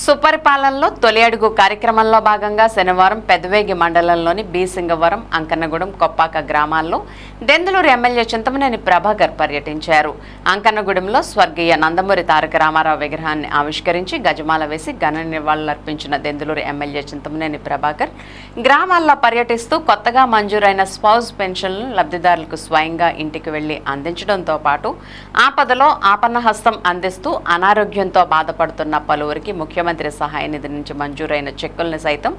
సుపరిపాలనలో తొలి అడుగు కార్యక్రమంలో భాగంగా శనివారం పెదవేగి మండలంలోని బీసింగవరం అంకన్నగూడెం కొప్పాక గ్రామాల్లో దెందులూరు ఎమ్మెల్యే చింతమనేని ప్రభాకర్ పర్యటించారు. అంకన్నగూడెంలో స్వర్గీయ నందమూరి తారక రామారావు విగ్రహాన్ని ఆవిష్కరించి గజమాల వేసి ఘన నివాళులర్పించిన దెందులూరు ఎమ్మెల్యే చింతమనేని ప్రభాకర్ గ్రామాల్లో పర్యటిస్తూ కొత్తగా మంజూరైన స్పౌజ్ పెన్షన్లను లబ్ధిదారులకు స్వయంగా ఇంటికి వెళ్ళి అందించడంతో పాటు ఆపదలో ఆపన్న హస్తం అందిస్తూ అనారోగ్యంతో బాధపడుతున్న పలువురికి ముఖ్యమంత్రి సహాయ నిధి నుంచి మంజూరైన చెక్కులను సైతం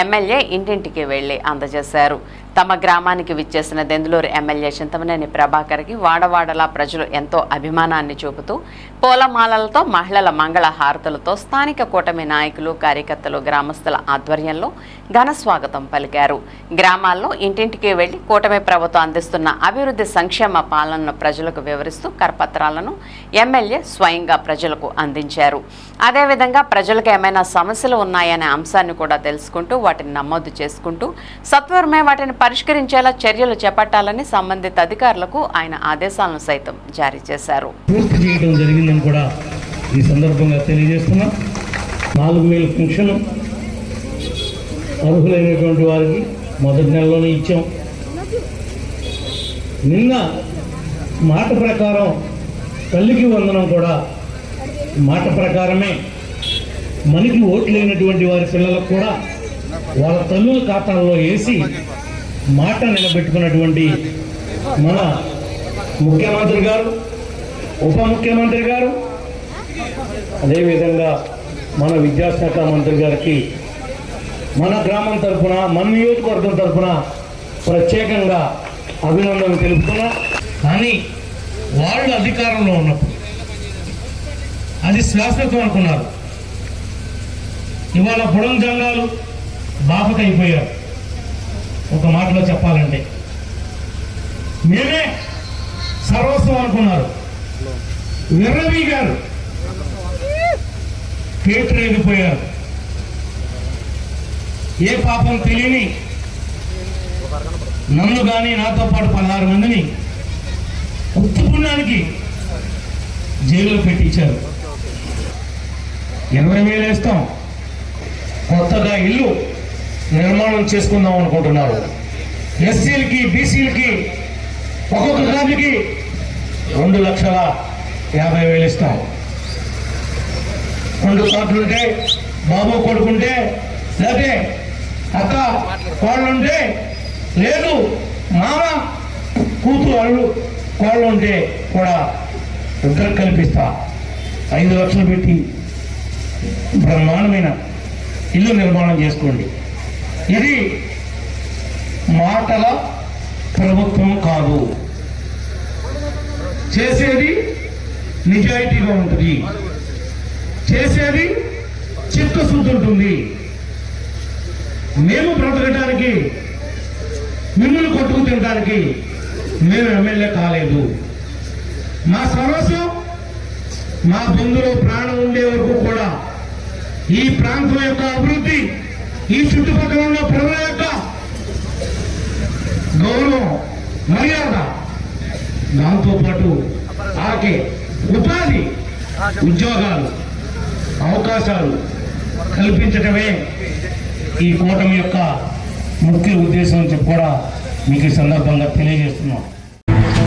ఎమ్మెల్యే ఇంటింటికి వెళ్ళి అందజేశారు. తమ గ్రామానికి విచ్చేసిన దెందులూరు ఎమ్మెల్యే చింతమనేని ప్రభాకర్కి. వాడవాడలా ప్రజలు ఎంతో అభిమానాన్ని చూపుతూ పూలమాలలతో మహిళల మంగళ హారతులతో స్థానిక కూటమి నాయకులు కార్యకర్తలు గ్రామస్తుల ఆధ్వర్యంలో ఘన స్వాగతం పలికారు. గ్రామాల్లో ఇంటింటికి వెళ్ళి కూటమి ప్రభుత్వం అందిస్తున్న అభివృద్ధి సంక్షేమ పాలనను ప్రజలకు వివరిస్తూ కరపత్రాలను ఎమ్మెల్యే స్వయంగా ప్రజలకు అందించారు. అదేవిధంగా ప్రజలకు ఏమైనా సమస్యలు ఉన్నాయనే అంశాన్ని కూడా తెలుసుకుంటూ వాటిని నమోదు చేసుకుంటూ సత్వరమే వాటిని పరిష్కరించేలా చర్యలు చేపట్టాలని సంబంధిత అధికారులకు ఆయన ఆదేశాలను సైతం జారీ చేశారు. పూర్తి చేయడం జరిగిందని కూడా ఈ సందర్భంగా తెలియజేస్తున్నా. నాలుగు వేల పెన్షన్ అర్హులైనటువంటి వారికి మొదటి నెలలోనే ఇచ్చాం. నిన్న మాట ప్రకారం తల్లికి వందనం కూడా మాట ప్రకారమే మనకి ఓట్లేనటువంటి వారి పిల్లలకు కూడా వాళ్ళ తల్లుల ఖాతాల్లో వేసి మాట నిలబెట్టుకున్నటువంటి మన ముఖ్యమంత్రి గారు ఉప ముఖ్యమంత్రి గారు అదేవిధంగా మన విద్యాశాఖ మంత్రి గారికి మన గ్రామం తరఫున మన నియోజకవర్గం తరఫున ప్రత్యేకంగా అభినందనలు తెలుపుతున్నా. కానీ వాళ్ళు అధికారంలో ఉన్నప్పుడు అది శాశ్వతం అనుకున్నారు. ఇవాళ పొడం జంగాలు బాపకైపోయారు. ఒక మాటలో చెప్పాలంటే. మేమే సర్వస్వం అనుకున్నారు. విర్రవి గారు కేటరేగిపోయారు ఏ పాపం తెలియని నన్ను కానీ నాతో పాటు పదహారు మందిని ఉత్తుపుణ్యానికి జైల్లో పెట్టించారు. ఇరవై వేలు వేస్తాం. కొత్తగా ఇల్లు నిర్మాణం చేసుకుందాం అనుకుంటున్నారు. ఎస్సీలకి బీసీలకి ఒక్కొక్క దానికి రెండు లక్షల యాభై వేలు ఇస్తాం. రెండు కోట్లుంటే బాబు కొడుకుంటే లేకపోతే అక్క కోళ్ళుంటే లేదు మామ కూతురు అల్లు కోళ్ళుంటే కూడా ఇద్దరు కల్పిస్తా. ఐదు లక్షలు పెట్టి బ్రహ్మాండమైన ఇల్లు నిర్మాణం చేసుకోండి. ఇది మాటల ప్రభుత్వం కాదు. చేసేది నిజాయితీగా ఉంటుంది. చేసేది చిత్తశుద్ధి ఉంటుంది. మేము బ్రతకడానికి మిమ్మల్ని కొట్టుకు తినడానికి మేము ఎమ్మెల్యే కాలేదు. మా సరస్సు మా బంధువులు ప్రాణం ఉండే వరకు కూడా ఈ ప్రాంతం యొక్క అభివృద్ధి ఈ చుట్టుపక్కల ఉన్న ప్రజల యొక్క గౌరవం మర్యాద. దాంతోపాటు ఆకే ఉపాధి ఉద్యోగాలు అవకాశాలు కల్పించటమే ఈ కూటమి యొక్క ముఖ్య ఉద్దేశం అని చెప్పి కూడా మీకు ఈ సందర్భంగా తెలియజేస్తున్నాం.